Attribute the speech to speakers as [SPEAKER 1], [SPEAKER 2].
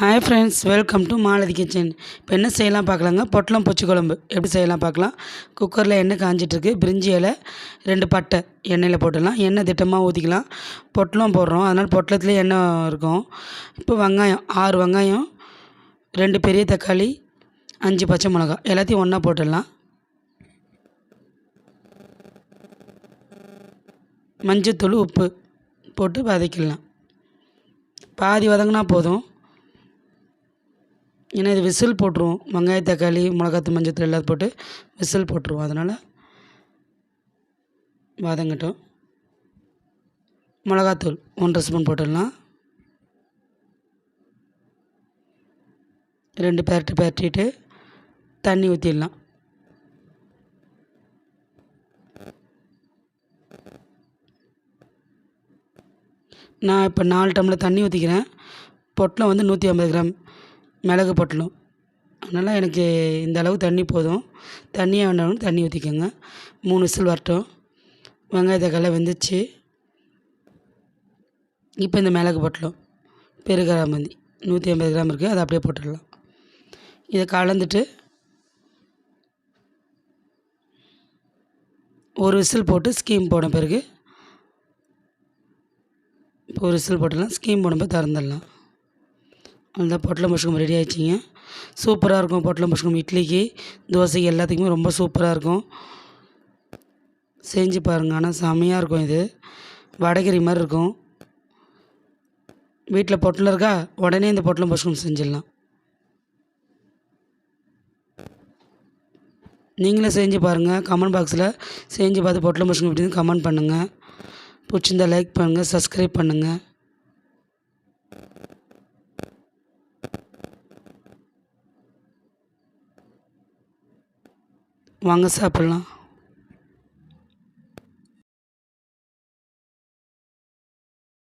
[SPEAKER 1] Hi friends welcome to Malathi kitchen இப்போ என்ன செய்யலாம் பார்க்கலாங்க? பொட்டலம் பூச்சி குழம்பு. எப்படி செய்யலாம் பார்க்கலாம்? குக்கரில் எண்ணெய் காஞ்சிட்ருக்கு பிரிஞ்சி இலை ரெண்டு பட்டை எண்ணெயில் போட்டுடலாம். எண்ணெய் திட்டமாக ஊற்றிக்கலாம் பொட்டலம் போடுறோம். அதனால் பொட்டலத்துலேயே எண்ணெய் இருக்கும். இப்போ வெங்காயம் ஆறு வெங்காயம் ரெண்டு பெரிய தக்காளி அஞ்சு பச்சை மிளகா எல்லாத்தையும் ஒன்றா போட்டுடலாம். மஞ்சத்தூள் உப்பு போட்டு வதக்கிடலாம். பாதி வதங்கினா போதும். ஏன்னா இது விசில் போட்டுருவோம் வெங்காய தக்காளி மிளகாத்து மஞ்சத்தில் எல்லாம் போட்டு விசில் போட்டுருவோம். அதனால் வதங்கட்டும். மிளகாத்தூள் ஒன்றரை ஸ்பூன் போட்டுடலாம். ரெண்டு பேரட்டு பேரட்டிட்டு தண்ணி ஊற்றிடலாம் நான் இப்போ நாலு டம்ளர் தண்ணி ஊற்றிக்கிறேன் பொட்டலம் வந்து நூற்றி ஐம்பது கிராம். மிளகு பொட்டலம். அதனால் எனக்கு இந்த அளவு தண்ணி போதும். தண்ணியாக வேண்டாம்னு தண்ணி ஊற்றிக்கோங்க மூணு விசில் வரட்டும். வெங்காய தக்காளி வெந்துச்சு. இப்போ இந்த மிளகு பொட்டலம். பெருகராமந்தி நூற்றி ஐம்பது கிராம் இருக்குது அதை அப்படியே போட்டுடலாம். இதை கலந்துட்டு ஒரு விசில் போட்டு ஸ்கீம் போன பிறகு இப்போ ஒரு விசில் போட்டுடலாம். ஸ்கீம் போனப்போ திறந்துடலாம். அந்த பொட்டலம் மஷ்ரூம் ரெடி ஆகிடுச்சிங்க சூப்பராக இருக்கும் பொட்டலம் மஷ்ரூம் இட்லிக்கு. தோசைக்கு எல்லாத்துக்குமே ரொம்ப சூப்பராக இருக்கும். செஞ்சு பாருங்கள் ஆனால் செம்மையாக இருக்கும் இது. வடகிரி மாதிரி இருக்கும். வீட்டில் பொட்டலம் இருக்கா? உடனே இந்த பொட்டலம் மஷ்ரூம் செஞ்சிடலாம். நீங்களும் செஞ்சு பாருங்கள் கமெண்ட் பாக்ஸில் செஞ்சு பார்த்து பொட்டலம் மஷ்ரூம் எப்படின்னு கமெண்ட் பண்ணுங்கள் பிடிச்சிருந்தா லைக் பண்ணுங்கள் சப்ஸ்கிரைப் பண்ணுங்கள் வாங்க சாப்பிட்லாம்.